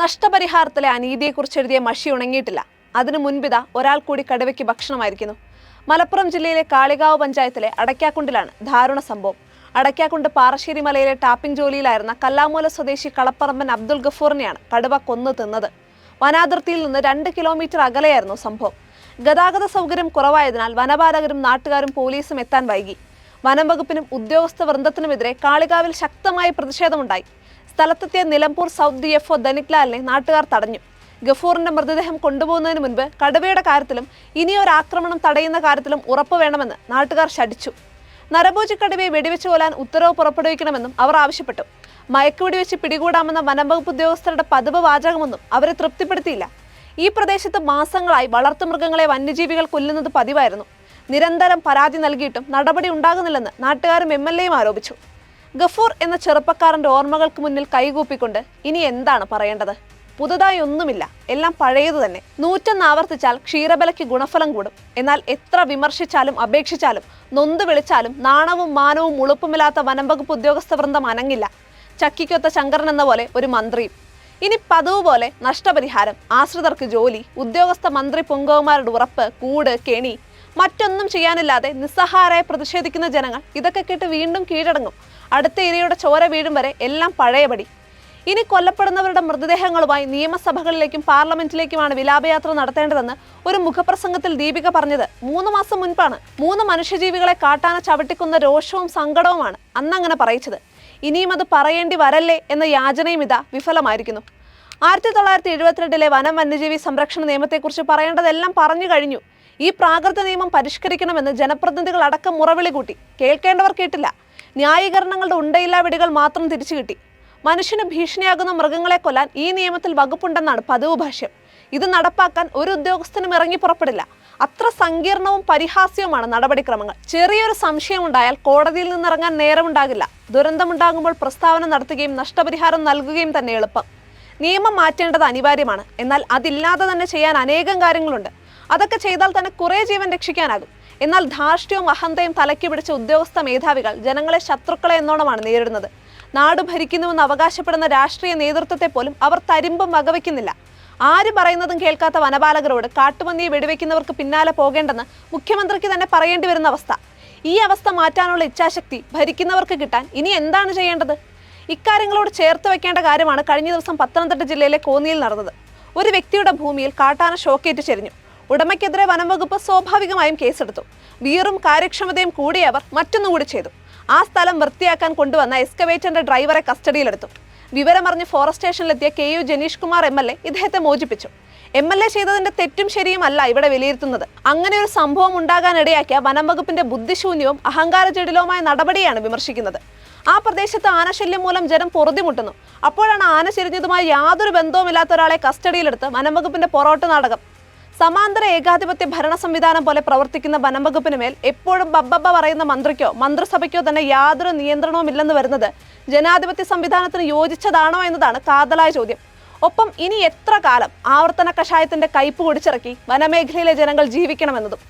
നഷ്ടപരിഹാരത്തിലെ അനീതിയെക്കുറിച്ച് എഴുതിയ മഷി ഉണങ്ങിയിട്ടില്ല. അതിനു മുൻപിത ഒരാൾ കൂടി കടുവയ്ക്ക് ഭക്ഷണമായിരിക്കുന്നു. മലപ്പുറം ജില്ലയിലെ കാളികാവ് പഞ്ചായത്തിലെ അടയ്ക്കാക്കുണ്ടിലാണ് ദാരുണ സംഭവം. അടയ്ക്കാക്കുണ്ട് പാറശ്ശേരി മലയിലെ ടാപ്പിംഗ് ജോലിയിലായിരുന്ന കല്ലാമൂല സ്വദേശി കളപ്പറമ്പൻ അബ്ദുൽ ഗഫൂറിനെയാണ് കടുവ കൊന്നു തിന്നത്. വനാതിർത്തിയിൽ നിന്ന് രണ്ട് കിലോമീറ്റർ അകലെയായിരുന്നു സംഭവം. ഗതാഗത സൗകര്യം കുറവായതിനാൽ വനപാലകരും നാട്ടുകാരും പോലീസും എത്താൻ വൈകി. വനം വകുപ്പിനും ഉദ്യോഗസ്ഥ വൃന്ദത്തിനുമെതിരെ കാളികാവിൽ ശക്തമായ പ്രതിഷേധമുണ്ടായി. സ്ഥലത്തെത്തിയ Nilambur south D F O ധനിക്ലാലിനെ നാട്ടുകാർ തടഞ്ഞു. ഗഫൂറിന്റെ മൃതദേഹം കൊണ്ടുപോകുന്നതിന് മുൻപ് കടുവയുടെ കാര്യത്തിലും ഇനിയൊരു ആക്രമണം തടയുന്ന കാര്യത്തിലും ഉറപ്പ് വേണമെന്ന് നാട്ടുകാർ ശടിച്ചു നരഭോജി കടുവയെ വെടിവെച്ച് കൊല്ലാൻ ഉത്തരവ് പുറപ്പെടുവിക്കണമെന്നും അവർ ആവശ്യപ്പെട്ടു. മയക്കുവെടിവെച്ച് പിടികൂടാമെന്ന വനംവകുപ്പ് ഉദ്യോഗസ്ഥരുടെ പതിവ് വാചകമൊന്നും അവരെ തൃപ്തിപ്പെടുത്തിയില്ല. ഈ പ്രദേശത്ത് മാസങ്ങളായി വളർത്തുമൃഗങ്ങളെ വന്യജീവികൾ കൊല്ലുന്നത് പതിവായിരുന്നു. നിരന്തരം പരാതി നൽകിയിട്ടും നടപടി ഉണ്ടാകുന്നില്ലെന്ന് നാട്ടുകാരും എം എൽ എയും ആരോപിച്ചു. ഗഫൂർ എന്ന ചെറുപ്പക്കാരന്റെ ഓർമ്മകൾക്ക് മുന്നിൽ കൈകൂപ്പിക്കൊണ്ട് ഇനി എന്താണ് പറയേണ്ടത്? പുതുതായി ഒന്നുമില്ല. എല്ലാം പഴയത് തന്നെ. നൂറ്റൊന്ന് ആവർത്തിച്ചാൽ ക്ഷീരബലയ്ക്ക് ഗുണഫലം കൂടും. എന്നാൽ എത്ര വിമർശിച്ചാലും അപേക്ഷിച്ചാലും നൊന്ത് വിളിച്ചാലും നാണവും മാനവും ഉളുപ്പുമില്ലാത്ത വനംവകുപ്പ് ഉദ്യോഗസ്ഥ വൃന്ദം അനങ്ങില്ല. ചക്കിക്കൊത്ത ശങ്കരൻ എന്ന പോലെ ഒരു മന്ത്രിയും. ഇനി പതിവ് പോലെ നഷ്ടപരിഹാരം ആശ്രിതർക്ക് ജോലി ഉദ്യോഗസ്ഥ മന്ത്രി പൊങ്കവന്മാരുടെ ഉറപ്പ് കൂട് കെണി മറ്റൊന്നും ചെയ്യാനില്ലാതെ നിസ്സഹാരായി പ്രതിഷേധിക്കുന്ന ജനങ്ങൾ ഇതൊക്കെ കേട്ട് വീണ്ടും കീഴടങ്ങും. അടുത്ത ഇരയുടെ ചോര വീഴും വരെ എല്ലാം പഴയപടി. ഇനി കൊല്ലപ്പെടുന്നവരുടെ മൃതദേഹങ്ങളുമായി നിയമസഭകളിലേക്കും പാർലമെന്റിലേക്കുമാണ് വിലാപയാത്ര നടത്തേണ്ടതെന്ന് ഒരു മുഖപ്രസംഗത്തിൽ ദീപിക പറഞ്ഞത്. മൂന്ന് മാസം മുൻപാണ് മൂന്ന് മനുഷ്യജീവികളെ കാട്ടാന ചവിട്ടിക്കുന്ന രോഷവും സങ്കടവുമാണ് അന്നങ്ങനെ പറയിച്ചത്. ഇനിയും അത് പറയേണ്ടി വരല്ലേ എന്ന യാചനയും ഇതാ വിഫലമായിരിക്കുന്നു. ആയിരത്തി തൊള്ളായിരത്തി എഴുപത്തിരണ്ടിലെ വനം വന്യജീവി സംരക്ഷണ നിയമത്തെക്കുറിച്ച് പറയേണ്ടതെല്ലാം പറഞ്ഞു കഴിഞ്ഞു. ഈ പ്രാകൃത നിയമം പരിഷ്കരിക്കണമെന്ന് ജനപ്രതിനിധികൾ അടക്കം മുറവിളി കൂട്ടി. കേൾക്കേണ്ടവർ കേട്ടില്ല. ന്യായീകരണങ്ങളുടെ ഉണ്ടയില്ലാ വിടികൾ മാത്രം തിരിച്ചു കിട്ടി. മനുഷ്യന് ഭീഷണിയാകുന്ന മൃഗങ്ങളെ കൊല്ലാൻ ഈ നിയമത്തിൽ വകുപ്പുണ്ടെന്നാണ് പതിവ് ഭാഷ്യം. ഇത് നടപ്പാക്കാൻ ഒരു ഉദ്യോഗസ്ഥനും ഇറങ്ങി പുറപ്പെടില്ല. അത്ര സങ്കീർണവും പരിഹാസ്യവുമാണ് നടപടിക്രമങ്ങൾ. ചെറിയൊരു സംശയം ഉണ്ടായാൽ കോടതിയിൽ നിന്നിറങ്ങാൻ നേരമുണ്ടാകില്ല. ദുരന്തമുണ്ടാകുമ്പോൾ പ്രസ്താവന നടത്തുകയും നഷ്ടപരിഹാരം നൽകുകയും തന്നെ എളുപ്പം. നിയമം മാറ്റേണ്ടത് അനിവാര്യമാണ്. എന്നാൽ അതില്ലാതെ തന്നെ ചെയ്യാൻ അനേകം കാര്യങ്ങളുണ്ട്. അതൊക്കെ ചെയ്താൽ തന്നെ കുറേ ജീവൻ രക്ഷിക്കാനാകും. എന്നാൽ ധാർഷ്ട്യവും അഹന്തയും തലയ്ക്ക് പിടിച്ച ഉദ്യോഗസ്ഥ മേധാവികൾ ജനങ്ങളെ ശത്രുക്കളെ എന്നോണമാണ് നേരിടുന്നത്. നാട് ഭരിക്കുന്നുവെന്ന് അവകാശപ്പെടുന്ന രാഷ്ട്രീയ നേതൃത്വത്തെ പോലും അവർ തരിമ്പും വകവയ്ക്കുന്നില്ല ആര് പറയുന്നതും കേൾക്കാത്ത വനപാലകരോട് കാട്ടുപന്നിയെ വെടിവെക്കുന്നവർക്ക് പിന്നാലെ പോകേണ്ടെന്ന് മുഖ്യമന്ത്രിക്ക് തന്നെ പറയേണ്ടി വരുന്ന അവസ്ഥ. ഈ അവസ്ഥ മാറ്റാനുള്ള ഇച്ഛാശക്തി ഭരിക്കുന്നവർക്ക് കിട്ടാൻ ഇനി എന്താണ് ചെയ്യേണ്ടത്? ഇക്കാര്യങ്ങളോട് ചേർത്ത് വെക്കേണ്ട കാര്യമാണ് കഴിഞ്ഞ ദിവസം പത്തനംതിട്ട ജില്ലയിലെ കോന്നിയിൽ നടന്നത്. ഒരു വ്യക്തിയുടെ ഭൂമിയിൽ കാട്ടാന ഷോക്കേറ്റ് ചെരിഞ്ഞു. ഉടമയ്ക്കെതിരെ വനംവകുപ്പ് സ്വാഭാവികമായും കേസെടുത്തു. വീറും കാര്യക്ഷമതയും കൂടിയവർ മറ്റൊന്നുകൂടി ചെയ്തു. ആ സ്ഥലം വൃത്തിയാക്കാൻ കൊണ്ടുവന്ന എക്സ്കവേറ്ററിന്റെ ഡ്രൈവറെ കസ്റ്റഡിയിലെടുത്തു. വിവരമറിഞ്ഞ് forest സ്റ്റേഷനിലെത്തിയ K U Jenish Kumar M L A ഇദ്ദേഹത്തെ മോചിപ്പിച്ചു. എം എൽ എ ചെയ്തതിന്റെ തെറ്റും ശരിയും അല്ല ഇവിടെ വിലയിരുത്തുന്നത്. അങ്ങനെ ഒരു സംഭവം ഉണ്ടാകാനിടയാക്കിയ വനം വകുപ്പിന്റെ ബുദ്ധിശൂന്യവും അഹങ്കാര ജടിലവുമായ നടപടിയാണ് വിമർശിക്കുന്നത്. ആ പ്രദേശത്ത് ആനശല്യം മൂലം ജനം പൊറുതിമുട്ടുന്നു. അപ്പോഴാണ് ആന ചെരിഞ്ഞതുമായി യാതൊരു ബന്ധവുമില്ലാത്ത ഒരാളെ കസ്റ്റഡിയിലെടുത്ത് വനം വകുപ്പിന്റെ പൊറോട്ട് നാടകം. സമാന്തര ഏകാധിപത്യ ഭരണ സംവിധാനം പോലെ പ്രവർത്തിക്കുന്ന വനംവകുപ്പിന് മേൽ എപ്പോഴും ബബ്ബബ്ബ പറയുന്ന മന്ത്രിക്കോ മന്ത്രിസഭയ്ക്കോ തന്നെ യാതൊരു നിയന്ത്രണവും ഇല്ലെന്ന് വരുന്നത് ജനാധിപത്യ സംവിധാനത്തിന് യോജിച്ചതാണോ എന്നതാണ് കാതലായ ചോദ്യം. ഒപ്പം ഇനി എത്ര കാലം ആവർത്തന കഷായത്തിന്റെ കയ്പ് കുടിച്ചിറക്കി വനമേഖലയിലെ ജനങ്ങൾ ജീവിക്കണമെന്നതും